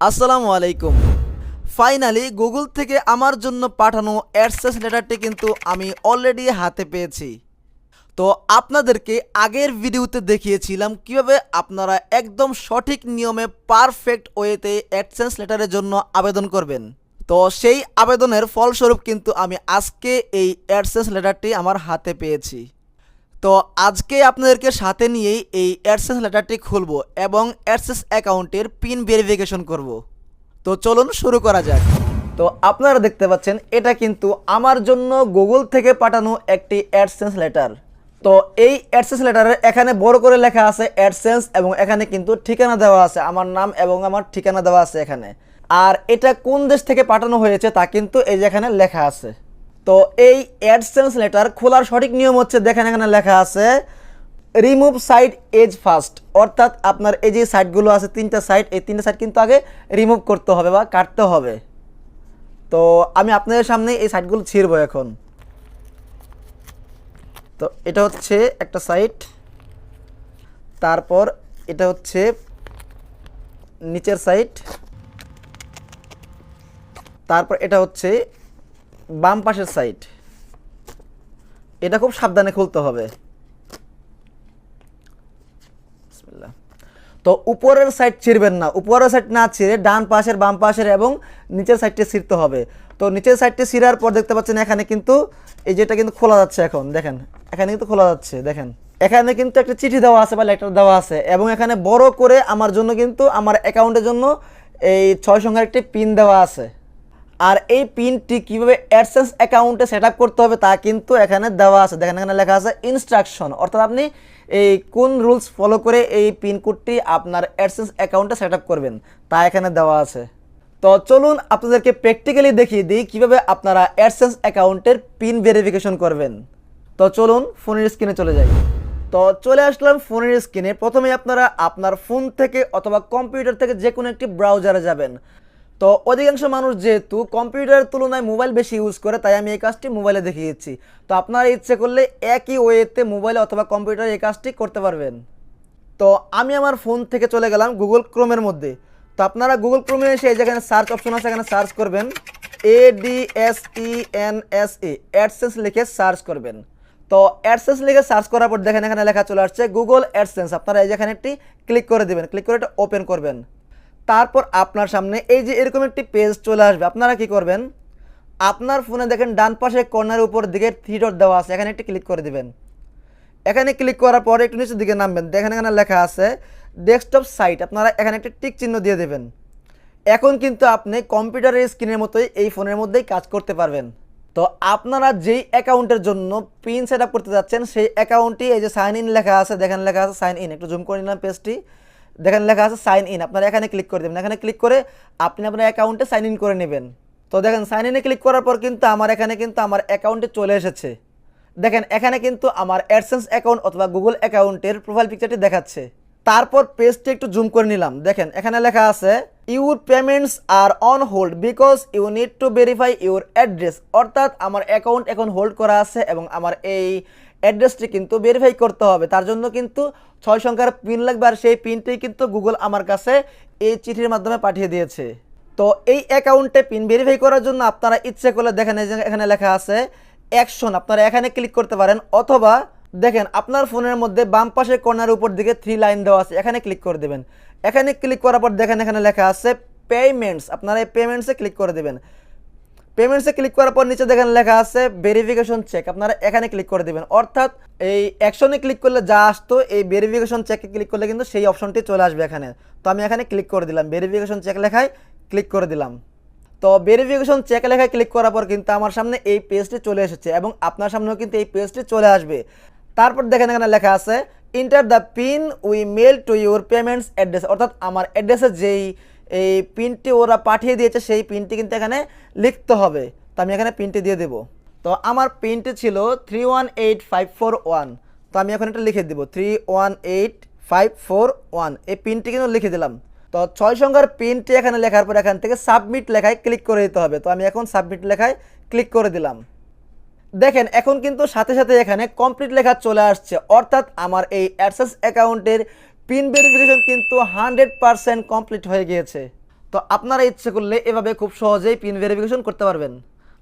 আসসালামু আলাইকুম। Finally Google থেকে আমার জন্য পাঠানো অ্যাডসেন্স লেটারটি কিন্তু আমি অলরেডি হাতে পেয়েছি। তো আপনাদেরকে আগের ভিডিওতে দেখিয়েছিলাম কীভাবে আপনারা একদম সঠিক নিয়মে পারফেক্ট ওয়েতে অ্যাডসেন্স লেটারের জন্য আবেদন করবেন। তো সেই আবেদনের ফলস্বরূপ কিন্তু আমি আজকে এই অ্যাডসেন্স লেটারটি আমার হাতে পেয়েছি। তো আজকে আপনাদেরকে সাথে নিয়েই এই অ্যাডসেন্স লেটারটি খুলব এবং অ্যাডসেন্স অ্যাকাউন্টের পিন ভেরিফিকেশন করব। তো চলুন শুরু করা যাক। তো আপনারা দেখতে পাচ্ছেন, এটা কিন্তু আমার জন্য গুগল থেকে পাঠানো একটি অ্যাডসেন্স লেটার। তো এই অ্যাডসেন্স লেটারের এখানে বড় করে লেখা আছে অ্যাডসেন্স এবং এখানে কিন্তু ঠিকানা দেওয়া আছে, আমার নাম এবং আমার ঠিকানা দেওয়া আছে এখানে। আর এটা কোন দেশ থেকে পাঠানো হয়েছে তা কিন্তু এই যে এখানে লেখা আছে। তো এই অ্যাডসেন্স লেটার খোলার সঠিক নিয়ম হচ্ছে, দেখেন এখানে লেখা আছে রিমুভ সাইট এজ ফার্স্ট অর্থাৎ আপনার এই যে সাইটগুলো আছে, তিনটা সাইট এই তিনটা সাইট কিন্তু আগে রিমুভ করতে হবে বা কাটতে হবে। তো আমি আপনাদের সামনে এই সাইটগুলো ছিঁড়ব এখন। তো এটা হচ্ছে একটা সাইট তারপর এটা হচ্ছে নিচের সাইট তারপর এটা হচ্ছে বাম পাশের সাইড এটা খুব সাবধানে খুলতে হবে। তো উপরের সাইড ছিঁড়বেন না। উপরের সাইড না ছিঁড়ে ডান পাশের, বাম পাশের এবং নিচের সাইডটি ছিঁড়তে হবে। তো নিচের সাইডটি ছিঁড়ার পর দেখতে পাচ্ছেন এখানে কিন্তু এই যেটা কিন্তু খোলা যাচ্ছে এখন, দেখেন। এখানে কিন্তু খোলা যাচ্ছে, দেখেন। এখানে কিন্তু একটা চিঠি দেওয়া আছে বা লেটার দেওয়া আছে এবং এখানে বড় করে আমার জন্য কিন্তু, আমার অ্যাকাউন্টের জন্য এই ছয় সংখ্যার একটি পিন দেওয়া আছে। আর এই পিনটি কীভাবে অ্যাডসেন্স অ্যাকাউন্টে সেট করতে হবে তা কিন্তু এখানে দেওয়া আছে। দেখেন, এখানে লেখা আছে ইনস্ট্রাকশন অর্থাৎ আপনি এই কোন রুলস ফলো করে এই পিন কোডটি আপনার অ্যাডসেন্স অ্যাকাউন্টে সেট করবেন, তা এখানে দেওয়া আছে। তো চলুন আপনাদেরকে প্র্যাকটিক্যালি দেখিয়ে দিই কীভাবে আপনারা অ্যাডসেন্স অ্যাকাউন্টের পিন ভেরিফিকেশন করবেন। তো চলুন ফোনের স্ক্রিনে চলে যাই। তো চলে আসলাম ফোনের স্ক্রিনে প্রথমে আপনারা আপনার ফোন থেকে অথবা কম্পিউটার থেকে যে কোনো একটি ব্রাউজারে যাবেন। তো অধিকাংশ মানুষ যেহেতু কম্পিউটারের তুলনায় মোবাইল বেশি ইউজ করে, তাই আমি এই কাজটি মোবাইলে দেখিয়েছি তো আপনারা ইচ্ছে করলে একই ওয়েতে মোবাইলে অথবা কম্পিউটারে এই কাজটি করতে পারবেন। তো আমি আমার ফোন থেকে চলে গেলাম গুগল ক্রোমের মধ্যে। তো আপনারা গুগল ক্রোমে এসে এই যেখানে সার্চ অপশন আছে, এখানে সার্চ করবেন A D S E N S E AdSense লিখে সার্চ করবেন। তো অ্যাডসেন্স লিখে সার্চ করার পর দেখেন এখানে লেখা চলে আসছে গুগল অ্যাডসেন্স আপনারা এই যেখানে একটি ক্লিক করে দেবেন ক্লিক করে এটা ওপেন করবেন। তারপর আপনার সামনে এই যে এরকম একটি পেজ চলে আসবে, আপনারা কি করবেন? আপনার ফোনে দেখেন ডান পাশে কর্নার উপর দিকে থ্রি ডট দেওয়া আছে, এখানে একটি ক্লিক করে দিবেন। এখানে ক্লিক করার পরে একটু নিচের দিকে নামবেন, দেখেন এখানে লেখা আছে ডেস্কটপ সাইট আপনারা এখানে একটি টিক চিহ্ন দিয়ে দেবেন। এখন কিন্তু আপনি কম্পিউটারের স্ক্রিনের মতোই এই ফোনের মধ্যেই কাজ করতে পারবেন। তো আপনারা যেই অ্যাকাউন্টের জন্য পিন সেট করতে যাচ্ছেন, সেই অ্যাকাউন্টটি এই যে সাইন ইন লেখা আছে, দেখেন লেখা আছে সাইন ইন একটু জুম করে নিলাম পেজটি দেখেন লেখা আছে সাইন ইন আপনারা এখানে ক্লিক করে দেবেন। এখানে ক্লিক করে আপনি আপনার অ্যাকাউন্টে সাইন ইন করে নেবেন। তো দেখেন সাইন ইনে ক্লিক করার পর কিন্তু আমার এখানে কিন্তু আমার অ্যাকাউন্টে চলে এসেছে। দেখেন এখানে কিন্তু আমার অ্যাডসেন্স অ্যাকাউন্ট অথবা গুগল অ্যাকাউন্টের প্রোফাইল পিকচারটি দেখাচ্ছে। তারপর পেজটি একটু জুম করে নিলাম। দেখেন, এখানে লেখা আছে your payments are on hold because you need to verify your address অর্থাৎ আমার অ্যাকাউন্ট এখন হোল্ড করা আছে এবং আমার এই অ্যাড্রেসটি কিন্তু ভেরিফাই করতে হবে। তার জন্য কিন্তু ছয় সংখ্যার পিন লাগবে আর সেই পিনটি কিন্তু গুগল আমার কাছে এই চিঠির মাধ্যমে পাঠিয়ে দিয়েছে। তো এই অ্যাকাউন্টে পিন ভেরিফাই করার জন্য আপনারা ইচ্ছে করলে দেখেন যে এখানে লেখা আছে অ্যাকশন আপনারা এখানে ক্লিক করতে পারেন অথবা দেখেন আপনার ফোনের মধ্যে বাম পাশে কর্নার উপর দিকে থ্রি লাইন দেওয়া আছে, এখানে ক্লিক করে দেবেন। এখানে ক্লিক করার পর দেখেন এখানে লেখা আছে পেমেন্টস আপনারা এই পেমেন্টসে ক্লিক করে দেবেন। পেমেন্টসে ক্লিক করার পর নিচে দেখেন লেখা আছে ভেরিফিকেশন চেক আপনারা এখানে ক্লিক করে দেবেন। অর্থাৎ এই অ্যাকশনে ক্লিক করলে যা আসতো, এই ভেরিফিকেশন চেকে ক্লিক করলে কিন্তু সেই অপশনটি চলে আসবে এখানে। তো আমি এখানে ক্লিক করে দিলাম। ভেরিফিকেশন চেক লেখায় ক্লিক করে দিলাম। তো ভেরিফিকেশন চেক লেখায় ক্লিক করার পর কিন্তু আমার সামনে এই পেজটি চলে এসেছে এবং আপনার সামনেও কিন্তু এই পেজটি চলে আসবে। তারপর দেখেন এখানে লেখা আছে enter the PIN we mail to your payments address অর্থাৎ আমার অ্যাড্রেসে যেই এই পিনটি ওরা পাঠিয়ে দিয়েছে, সেই পিনটি কিন্তু এখানে লিখতে হবে। তো আমি এখানে পিনটি দিয়ে দেবো। তো আমার পিনটি ছিল three one eight five four one তো আমি এখন এটা লিখে দেবো three one eight five four one এই পিনটি কিন্তু লিখে দিলাম। তো ছয় সংখ্যার পিনটি এখানে লেখার পর এখান থেকে সাবমিট লেখায় ক্লিক করে দিতে হবে। তো আমি এখন সাবমিট লেখায় ক্লিক করে দিলাম। দেখেন, এখন কিন্তু সাথে সাথে এখানে কমপ্লিট লেখা চলে আসছে। অর্থাৎ আমার এই অ্যাডসেস অ্যাকাউন্টের পিন ভেরিফিকেশন কিন্তু হান্ড্রেড পারসেন্ট কমপ্লিট হয়ে গিয়েছে। তো আপনারা ইচ্ছে করলে এভাবে খুব সহজেই পিন ভেরিফিকেশন করতে পারবেন।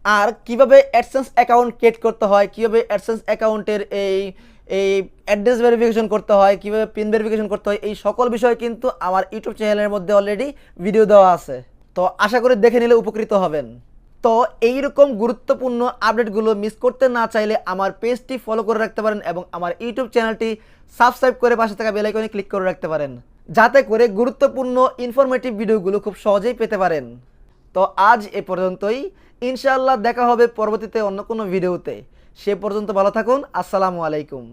আর কীভাবে অ্যাডসেন্স অ্যাকাউন্ট ক্রিয়েট করতে হয়, কীভাবে অ্যাডসেন্স অ্যাকাউন্টের এই এই অ্যাড্রেস ভেরিফিকেশন করতে হয়, কীভাবে পিন ভেরিফিকেশন করতে হয়, এই সকল বিষয় কিন্তু আমার ইউটিউব চ্যানেলের মধ্যে অলরেডি ভিডিও দেওয়া আছে। তো আশা করি দেখে নিলে উপকৃত হবেন। তো এইরকম গুরুত্বপূর্ণ আপডেটগুলো মিস করতে না চাইলে আমার পেজটি ফলো করে রাখতে পারেন এবং আমার ইউটিউব চ্যানেলটি সাবস্ক্রাইব করে পাশে থাকা বেল আইকনে ক্লিক করে রাখতে পারেন, যাতে করে গুরুত্বপূর্ণ ইনফরমেটিভ ভিডিওগুলো খুব সহজেই পেতে পারেন। তো আজ এ পর্যন্তই, ইনশাআল্লাহ দেখা হবে পরবর্তীতে অন্য কোনো ভিডিওতে সে পর্যন্ত ভালো থাকুন, আসসালামু আলাইকুম।